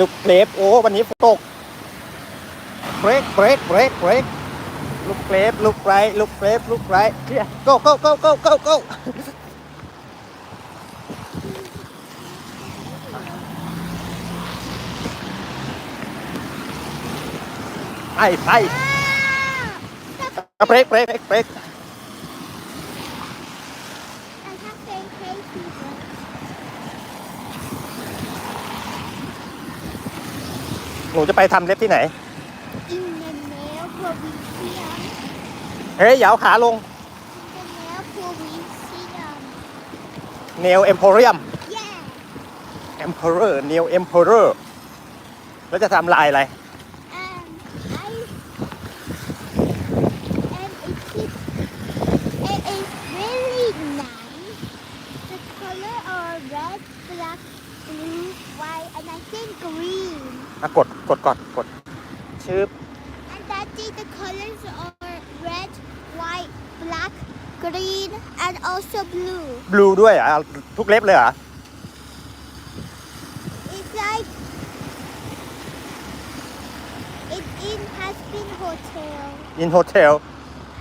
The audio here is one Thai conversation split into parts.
ลูกเกรฟโอ้วันนี้ตกเบรกเบรกเบรกเบรกลูกเกรฟลูกไรลูกเกรฟลูกไรเคลเกร์เก go เก go go go ไปไปเบรกเบรกเบรกนูจะไปทำเล็บที่ไหนเฮ้ยเหยาขาลงเนลเอ็มโพเรียมเอ็มโพเรอร์เนลเอ็มโพเรอร์แล้วจะทำลายอะไรกดกดก่อนกดชึบ And that day the colors are red, white, black, green, and also blue. บลูด้วยเหรอ่ะทุกเล็บเลยเหรอ It's like it in has been hotel. อินโฮเทล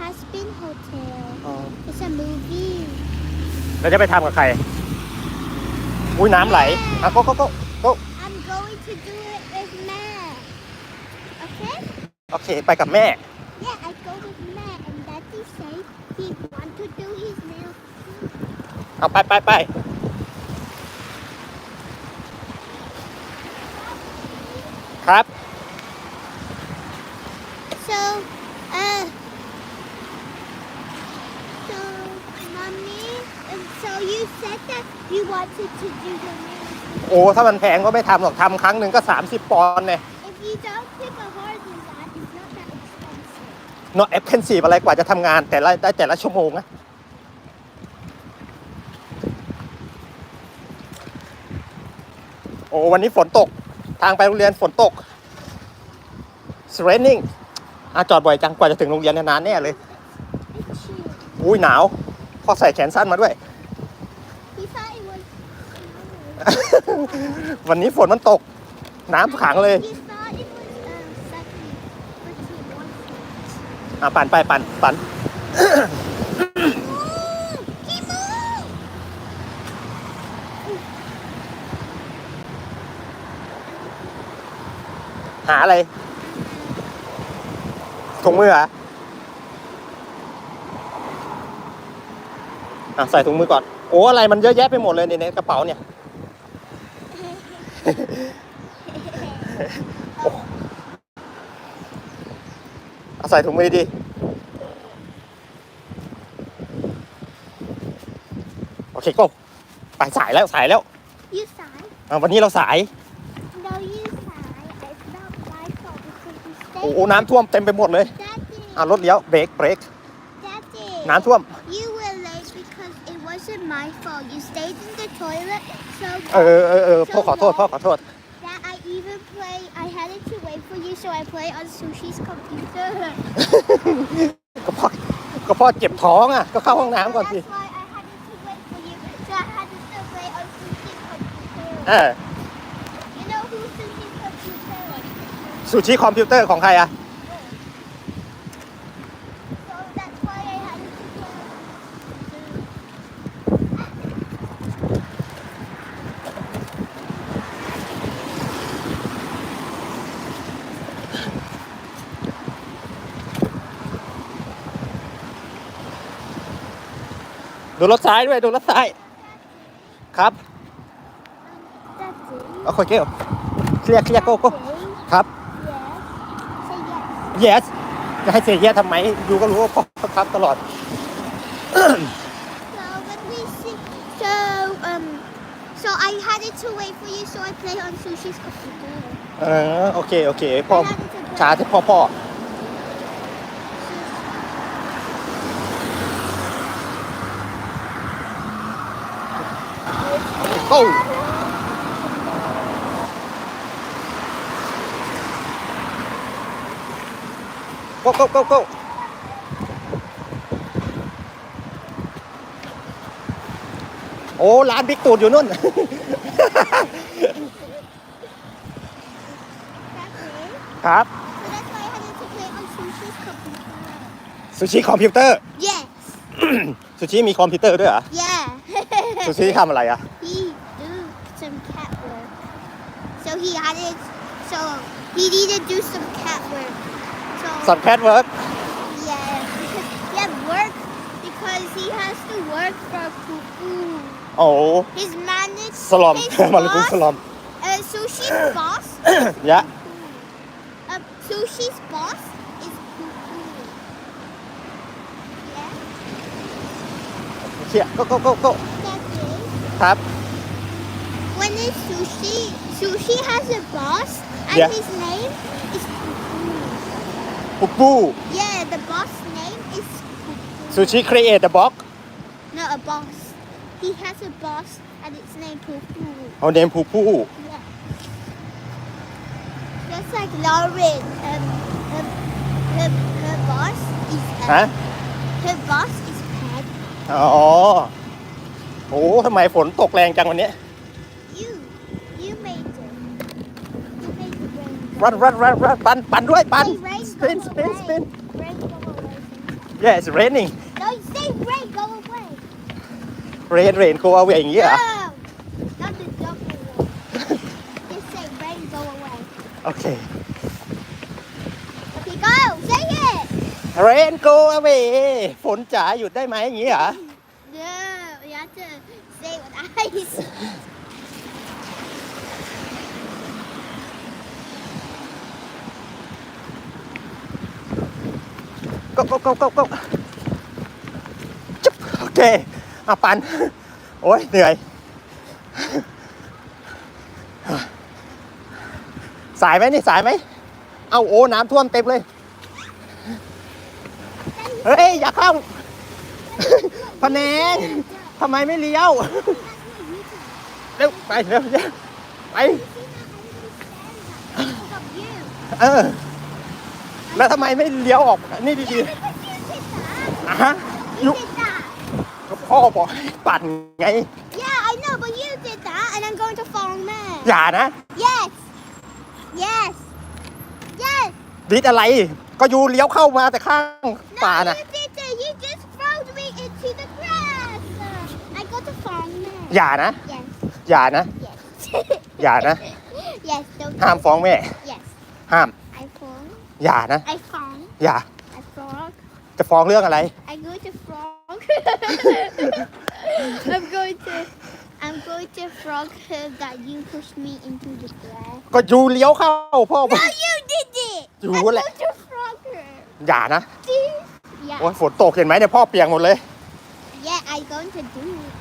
Has been hotel. It's a movie. เราจะไปทำกับใครอุ้ยน้ำไหลอ่ะก็ก็ก็ I'm going to do โอเค ไปกับแม่ Yeah, I go with Matt, and Daddy said he want to do his nails. เอาไปไปไปครับ So, uh, so, mommy, and so you said that you wanted to do the nails. โอ้ถ้ามันแพงก็ไม่ทำหรอกทำครั้งหนึ่งก็30ปอนด์เนี่ย If you don't pick a horse. เนอแอคเพนซีฟอะไรกว่าจะทำงานแต่ละได้แต่ละชั่วโมงนะโอ้วันนี้ฝนตก ทางไปโรงเรียนฝนตกสเตรนนิ่งอาจอดบ่อยจัง กว่าจะถึงโรงเรียนนานแน่เลย อุ้ยหนาว พอใส่แขนสั้นมาด้วยวันนี้ฝนมันตก น้ำขังเลยอ่ะปั่นไปปั่น ปั่นหาอะไร ถุงมือเหรอ อ่ะใส่ถุงมือก่อนโอ้ อะไรมันเยอะแยะไปหมดเลยในกระเป๋าเนี่ยใส่ถุงมือดีโอเคก็ไปสายแล้วสายแล้วยืดสายวันนี้เราสายเรายืดสายไอ้ดอกไม้องคโอ้โหน้ำท่วมเต็มไปหมดเลยาอ่ะรถเลี้ยวเบรกเบรกน้ำท่วม You were late because it wasn't my fault. You stayed in the toilet, so เออเออเออพ่อขอโทษพ่อขอโทษ even play. I had it to wait for you, so I play on Sushi's computer. ก็พราก็พราเจ็บท้องอ่ะ ก็เข้าห้องน้ำก่อนสิ เออ y o สุชิคอมพิวเตอร์ของใครอ่ะดูรถซ้ายด้วย ดูรถซ้าย ครับโอเคเกี่ยวเคลียร์เคลียร์โก้โก้ครับ yes yes จะให้เสียเยทำไมอยู่ก็รู้ว่าพ่อครับตลอด so um so I had it to wait for you so I play on sushi's c o m p u e เออโอเค โอเคพ่อชาที่พ่อพ่อ go โก้ โก้ โก้ โก้ โอ้ ร้านบิ๊กตูดอยู่นู่น ครับสุซูชิคอมพิวเตอร์ Yes. ซูชิมีคอมพิวเตอร์ด้วยเหรอ Yeah. ซูชิทำอะไรอะ So we need to do some cat work. So, some cat work? Yeah, because he has work because he has to work for Poo Oh. His manager. Salam. Alaikum salam. Uh, sushi's boss. yeah. Uh, sushi's boss is Poo Yeah. Yeah. Go go go go. That's it. When is sushi? Sushi has a boss. And Yeah. his name is p u k u ปุกป Yeah, the boss name is p u k u ซ o s ิครีเอทเ t อะบ็อก No, a boss. He has a boss and its name Kuku. เอาเนมปุ p ปู Yeah. Just like Lauren, um, her, her, her boss is um, ฮะ her boss is Peg. Oh. โอ้ทำไมฝนตกแรงจังวันนี้ Run, run, run, run. ปั่นปั่นด้วยปั่น Hey, rain, spin, spin, spin. Yeah, it's raining. rain, Rain, rain, go away อย่างนี้เหรอ No, not the double one. Just say rain, go away. โอเค Okay, go. Say it. Rain, go away ฝนจ๋าหยุดได้ไหมอย่างนี้เหรอ No, you have to say it with eyes. go go go go go จุ๊บโอเคอ่ะปันโอ้ย เหนื่อย สายไหมนี่สายไหมเอาโอ้น้ำท่วมเต็มเลย เฮ้ย อย่าเข้าพะแนงทำไมไม่เลี้ยวเร็วไปเร็วไปเออแล้วทำไมไม่เลี้ยวออกนี่ดีๆอ่ะฮะยุ Did that. ก็พ่อบอกให้ปั่นไง Yeah, I know, but you did that, and I'm going to fall there. อย่านะ Yes. Yes. Yes. ดิดอะไร ก็ยูเลี้ยวเข้ามาแต่ข้าง No, ป่าน่ะ you did that. You just threw me into the grass. I got to fall there. อย่านะ Yes. อย่านะ Yes. อย่านะ yes. Don't. ห้ามฟ้องแม่ Yes. ห้ามอย่านะไอฟองอย่าไอฟองจะฟองเรื่องอะไร I m going to frog I'm going to I'm going to frog that you p u s h me into the glass ก็ยูเลี้ยวเข้าพ่อ No you did it อยูแหละอย่านะโอ้ยฝนตกเห็นไหมเนี่ยพ่อเปียกหมดเลย yeah I'm going to do it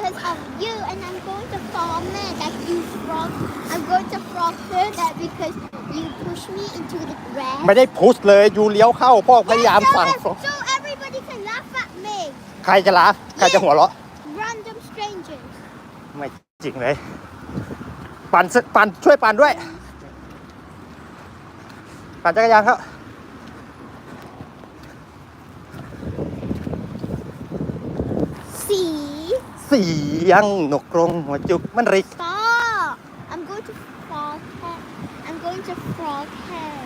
because of you and I'm going to fall mad that you frog. I'm going to frog t h r that because you push me into the grass. ไม่ได้พุชเลยอยู่เลี้ยวเข้าพ่อพยายาม s ัง t h so everybody can laugh at me. ใครจะลาฟใครจะหัวเราะ Random strangers. ไม่จริงเลยปันปันช่วยปันด้วย ปันจักรยานครับสี e สียงนกกรงหัวจุก มันริก I'm going to frog I'm going to frog him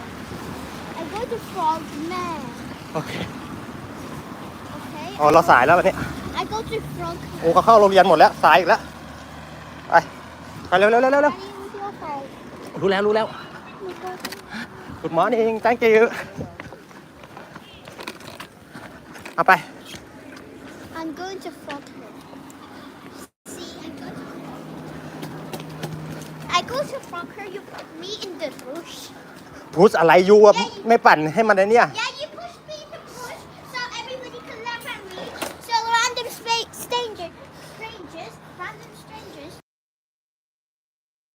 I'm going to frog man โอเคโอเคอ๋อเราสายแล้ววันนี้ I go to frog โอ้เขาเข้าโรงเรียนหมดแล้วสายอีกแล้วไปไปเร็วเร็วเร็วเร็วรู้แล้ว รู้แล้วกุดหมอนี่เองแตงกิวเอาไป I'm going to frog Bruce อะไรอยู่ไม่ปั่นให้มันเลยเนี่ย